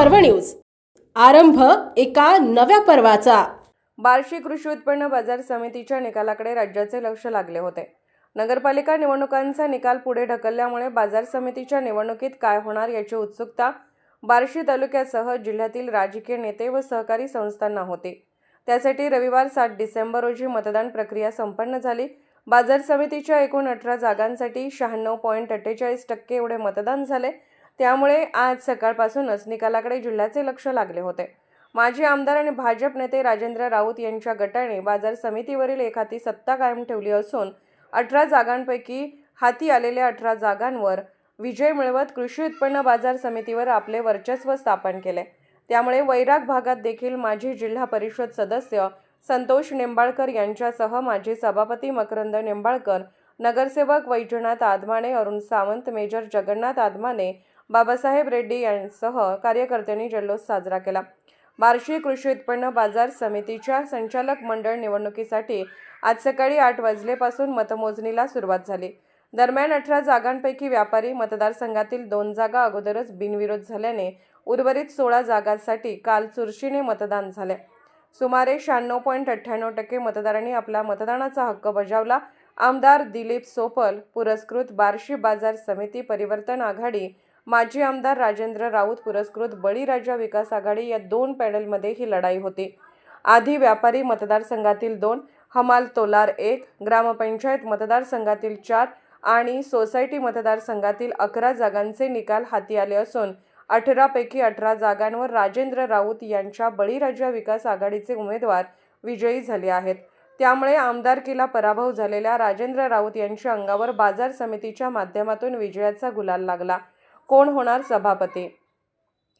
पर्व न्यूज. आरंभ एका नव्या पर्वाचा. बार्शी कृषी उत्पन्न बाजार समितीच्या निकालाकडे राज्याचे लक्ष लागले होते. नगरपालिका निवडणुकांचा निकाल पुढे ढकलल्यामुळे बाजार समितीच्या निवडणुकीत काय होणार याची उत्सुकता बार्शी तालुक्यासह जिल्ह्यातील राजकीय नेते व सहकारी संस्थांना होती. त्यासाठी रविवार सात डिसेंबर रोजी मतदान प्रक्रिया संपन्न झाली. बाजार समितीच्या एकूण अठरा जागांसाठी शहाण्णव पॉईंट अठ्ठेचाळीस टक्के एवढे मतदान झाले. त्यामुळे आज सकाळपासूनच निकालाकडे जिल्ह्याचे लक्ष लागले होते. माजी आमदार आणि भाजप नेते राजेंद्र राऊत यांच्या गटाने बाजार समितीवरील एखादी सत्ता कायम ठेवली असून अठरा जागांपैकी हाती आलेल्या अठरा जागांवर विजय मिळवत कृषी उत्पन्न बाजार समितीवर आपले वर्चस्व स्थापन केले. त्यामुळे वैराग भागात देखील माजी जिल्हा परिषद सदस्य संतोष निंबाळकर यांच्यासह माजी सभापती मकरंद निंबाळकर नगरसेवक वैजनाथ आदमाने अरुण सावंत मेजर जगन्नाथ आदमाने बाबासाहेब रेड्डी यांसह कार्यकर्त्यांनी जल्लोष साजरा केला. बार्शी कृषी उत्पन्न बाजार समितीच्या संचालक मंडळ निवडणुकीसाठी आज सकाळी आठ वाजलेपासून मतमोजणीला सुरुवात झाली. दरम्यान अठरा जागांपैकी व्यापारी मतदारसंघातील दोन जागा अगोदरच बिनविरोध झाल्याने उर्वरित सोळा जागांसाठी काल चुरशीने मतदान झाले. सुमारे शहाण्णव पॉईंट अठ्ठ्याण्णव टक्के मतदारांनी आपला मतदानाचा हक्क बजावला. आमदार दिलीप सोपल पुरस्कृत बार्शी बाजार समिती परिवर्तन आघाडी माजी आमदार राजेंद्र राऊत पुरस्कृत बळीराजा विकास आघाडी या दोन पॅनलमध्ये ही लढाई होती. आधी व्यापारी मतदारसंघातील दोन हमाल तोलार एक ग्रामपंचायत मतदारसंघातील चार आणि सोसायटी मतदारसंघातील अकरा जागांचे निकाल हाती आले असून अठरापैकी अठरा जागांवर राजेंद्र राऊत यांच्या बळीराजा विकास आघाडीचे उमेदवार विजयी झाले आहेत. त्यामुळे आमदारकीला पराभव झालेल्या राजेंद्र राऊत यांच्या अंगावर बाजार समितीच्या माध्यमातून विजयाचा गुलाल लागला. कोण होणार सभापती?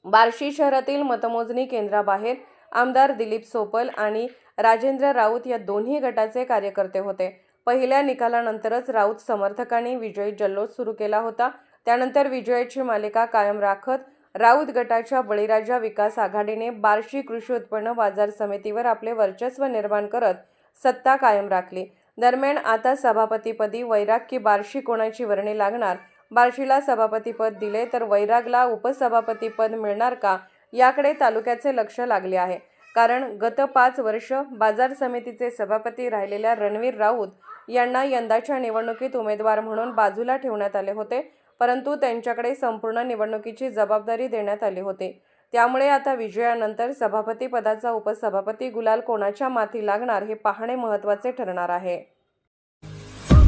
बार्शी शहरातील मतमोजणी केंद्राबाहेर आमदार दिलीप सोपल आणि राजेंद्र राऊत या दोन्ही गटाचे कार्यकर्ते होते. पहिल्या निकालानंतरच राऊत समर्थकांनी विजयी जल्लोष सुरू केला होता. त्यानंतर विजयाची मालिका कायम राखत राऊत गटाच्या बळीराजा विकास आघाडीने बार्शी कृषी उत्पन्न बाजार समितीवर आपले वर्चस्व निर्माण करत सत्ता कायम राखली. दरम्यान आता सभापतीपदी वैराग की बार्शी कोणाची वर्णी लागणार बार्शीला सभापतीपद दिले तर वैरागला उपसभापतीपद मिळणार का? याकडे तालुक्याचे लक्ष लागले आहे. कारण गत पाच वर्ष बाजार समितीचे सभापती राहिलेल्या रणवीर राऊत यांना यंदाच्या निवडणुकीत उमेदवार म्हणून बाजूला ठेवण्यात आले होते. परंतु त्यांच्याकडे संपूर्ण निवडणुकीची जबाबदारी देण्यात आली होती. त्यामुळे आता विजयानंतर सभापती पदाचा उपसभापती गुलाल कोणाच्या माथी लागणार हे पाहणे महत्त्वाचे ठरणार आहे.